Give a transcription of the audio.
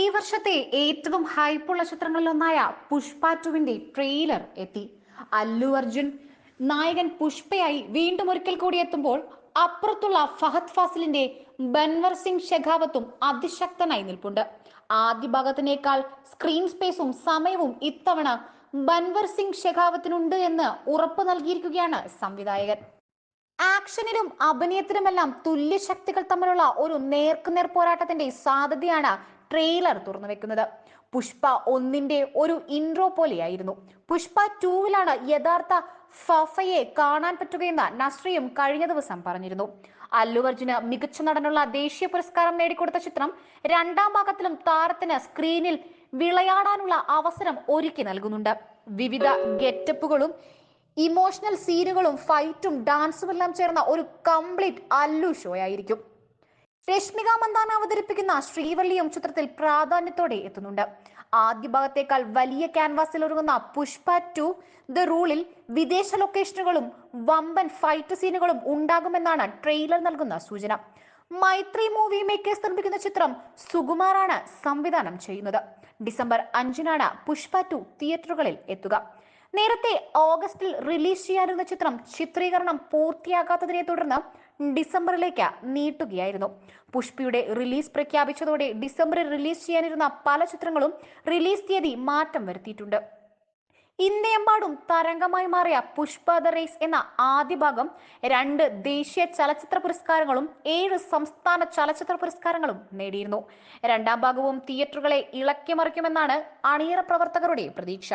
ഈ വർഷത്തെ ഏറ്റവും ഹൈപ്പുള്ള ചിത്രങ്ങളിലൊന്നായ പുഷ്പ ടുവിന്റെ ട്രെയിലർ എത്തി. അല്ലു അർജുൻ നായകൻ പുഷ്പയായി വീണ്ടും ഒരിക്കൽ കൂടി എത്തുമ്പോൾ അപ്പുറത്തുള്ള ഫഹദ് ഫാസിലിന്റെ ബൻവർ സിംഗ് ഷെഖാവത്തും അതിശക്തനായി നിൽപ്പുണ്ട്. ആദ്യ ഭാഗത്തിനേക്കാൾ സ്ക്രീൻ സ്പേസും സമയവും ഇത്തവണ ബൻവർ സിംഗ് ഷെഖാവത്തിനുണ്ട് എന്ന് ഉറപ്പ് നൽകിയിരിക്കുകയാണ് സംവിധായകൻ. ആക്ഷനിലും അഭിനയത്തിലുമെല്ലാം തുല്യ ശക്തികൾ തമ്മിലുള്ള ഒരു നേർക്കുനേർ പോരാട്ടത്തിന്റെ സാധ്യതയാണ് ട്രെയിലർ തുറന്നു വെക്കുന്നത്. പുഷ്പ ഒന്നിന്റെ ഒരു ഇൻട്രോ പോലെയായിരുന്നു. പുഷ്പ ടൂവിലാണ് യഥാർത്ഥ ഫഫയെ കാണാൻ പറ്റുകയെന്ന് നസ്രിയും കഴിഞ്ഞ ദിവസം പറഞ്ഞിരുന്നു. അല്ലു അർജുന് മികച്ച നടനുള്ള ദേശീയ പുരസ്കാരം നേടിക്കൊടുത്ത ചിത്രം രണ്ടാം ഭാഗത്തിലും താരത്തിന് സ്ക്രീനിൽ വിളയാടാനുള്ള അവസരം ഒരുക്കി നൽകുന്നുണ്ട്. വിവിധ ഗെറ്റപ്പുകളും ഇമോഷണൽ സീനുകളും ഫൈറ്റും ഡാൻസും എല്ലാം ചേർന്ന ഒരു കംപ്ലീറ്റ് അല്ലു ഷോ ആയിരിക്കും. രശ്മിക മന്ദാന അവതരിപ്പിക്കുന്ന ശ്രീവള്ളിയും ചിത്രത്തിൽ പ്രാധാന്യത്തോടെ എത്തുന്നുണ്ട്. ആദ്യ ഭാഗത്തേക്കാൾ വലിയ ക്യാൻവാസിൽ ഒരുങ്ങുന്ന പുഷ്പ ടു ദ റൂളിൽ വിദേശ ലൊക്കേഷനുകളും വമ്പൻ ഫൈറ്റ് സീനുകളും ഉണ്ടാകുമെന്നാണ് ട്രെയിലർ നൽകുന്ന സൂചന. മൈത്രി മൂവി മേക്കേഴ്സ് നിർമ്മിക്കുന്ന ചിത്രം സുകുമാറാണ് സംവിധാനം ചെയ്യുന്നത്. ഡിസംബർ അഞ്ചിനാണ് പുഷ്പ ടു തിയേറ്ററുകളിൽ എത്തുക. നേരത്തെ ഓഗസ്റ്റിൽ റിലീസ് ചെയ്യാനിരുന്ന ചിത്രം ചിത്രീകരണം പൂർത്തിയാകാത്തതിനെ തുടർന്ന് ഡിസംബറിലേക്ക് നീട്ടുകയായിരുന്നു. പുഷ്പിയുടെ റിലീസ് പ്രഖ്യാപിച്ചതോടെ ഡിസംബറിൽ റിലീസ് ചെയ്യാനിരുന്ന പല ചിത്രങ്ങളും റിലീസ് തീയതി മാറ്റം വരുത്തിയിട്ടുണ്ട്. ഇന്ത്യയെമ്പാടും തരംഗമായി മാറിയ പുഷ്പ ദ റേസ് എന്ന ആദ്യ ഭാഗം രണ്ട് ദേശീയ ചലച്ചിത്ര പുരസ്കാരങ്ങളും ഏഴ് സംസ്ഥാന ചലച്ചിത്ര പുരസ്കാരങ്ങളും നേടിയിരുന്നു. രണ്ടാം ഭാഗവും തിയേറ്ററുകളെ ഇളക്കിമറിക്കുമെന്നാണ് അണിയറ പ്രവർത്തകരുടെ പ്രതീക്ഷ.